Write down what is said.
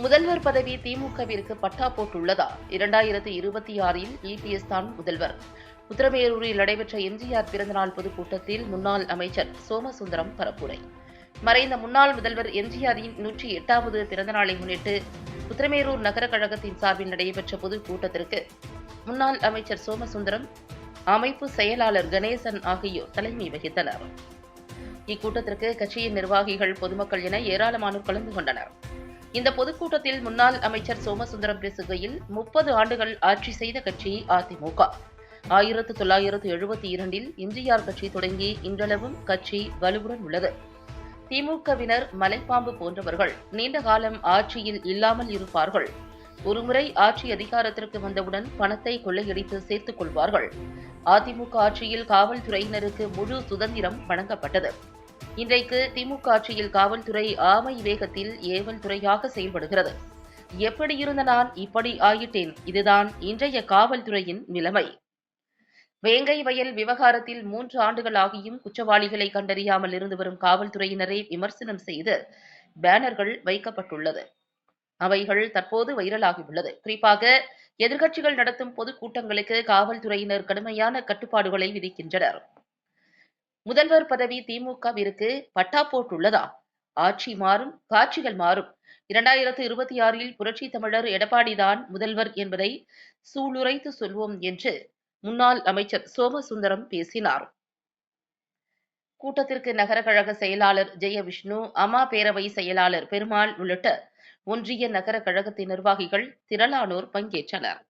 முதல்வர் பதவி திமுகவிற்கு பட்டா போட்டுள்ளதா? இரண்டாயிரத்து இருபத்தி ஆறில் இபிஎஸ் தான் முதல்வர். உத்தரமேரூரில் நடைபெற்ற எம்ஜிஆர் பிறந்தநாள் பொதுக்கூட்டத்தில் முன்னாள் அமைச்சர் சோமசுந்தரம் பரப்புரை. மறைந்த முன்னாள் முதல்வர் எம்ஜிஆரின் நூற்றி எட்டாவது பிறந்தநாளை முன்னிட்டு உத்தரமேரூர் நகர கழகத்தின் சார்பில் நடைபெற்ற பொதுக்கூட்டத்திற்கு முன்னாள் அமைச்சர் சோமசுந்தரம் அமைப்பு செயலாளர் கணேசன் ஆகியோர் தலைமை வகித்தனர். இக்கூட்டத்திற்கு கட்சியின் நிர்வாகிகள் பொதுமக்கள் என ஏராளமானோர் கலந்து கொண்டனர். இந்த பொதுக்கூட்டத்தில் முன்னாள் அமைச்சர் சோமசுந்தரம் பேசுகையில் முப்பது ஆண்டுகள் ஆட்சி செய்த கட்சி அதிமுக. ஆயிரத்து தொள்ளாயிரத்து எழுபத்தி இரண்டில் எம்ஜிஆர் கட்சி தொடங்கி இன்றளவும் கட்சி வலுவுடன் உள்ளது. திமுகவினர் மலைப்பாம்பு போன்றவர்கள் நீண்ட காலம் ஆட்சியில் இல்லாமல் இருப்பார்கள். ஒருமுறை ஆட்சி அதிகாரத்திற்கு வந்தவுடன் பணத்தை கொள்ளையடித்து சேர்த்துக் கொள்வார்கள். அதிமுக ஆட்சியில் காவல்துறையினருக்கு முழு சுதந்திரம் வழங்கப்பட்டது. இன்றைக்கு திமுக ஆட்சியில் காவல்துறை ஆமை வேகத்தில் ஏவல் துறையாக செயல்படுகிறது. எப்படி இருந்த நான் இப்படி ஆயிட்டேன். இதுதான் இன்றைய காவல்துறையின் நிலைமை. வேங்கை வயல் விவகாரத்தில் மூன்று ஆண்டுகள் ஆகியும் குற்றவாளிகளை கண்டறியாமல் இருந்து வரும் காவல்துறையினரை விமர்சனம் செய்து பேனர்கள் வைக்கப்பட்டுள்ளது. அவைகள் தற்போது வைரலாகியுள்ளது. குறிப்பாக எதிர்க்கட்சிகள் நடத்தும் பொதுக்கூட்டங்களுக்கு காவல்துறையினர் கடுமையான கட்டுப்பாடுகளை விதிக்கின்றனர். முதல்வர் பதவி திமுகவிற்கு பட்டா போட்டுள்ளதா? ஆட்சி மாறும் காட்சிகள் மாறும். இரண்டாயிரத்து இருபத்தி ஆறில் புரட்சி தமிழர் எடப்பாடிதான் முதல்வர் என்பதை சூளுரைத்து சொல்வோம் என்று முன்னாள் அமைச்சர் சோமசுந்தரம் பேசினார். கூட்டத்திற்கு நகர கழக செயலாளர் ஜெயவிஷ்ணு அம்மா பேரவை செயலாளர் பெருமாள் உள்ளிட்ட ஒன்றிய நகர கழகத்தின் நிர்வாகிகள் திரளானோர் பங்கேற்றனர்.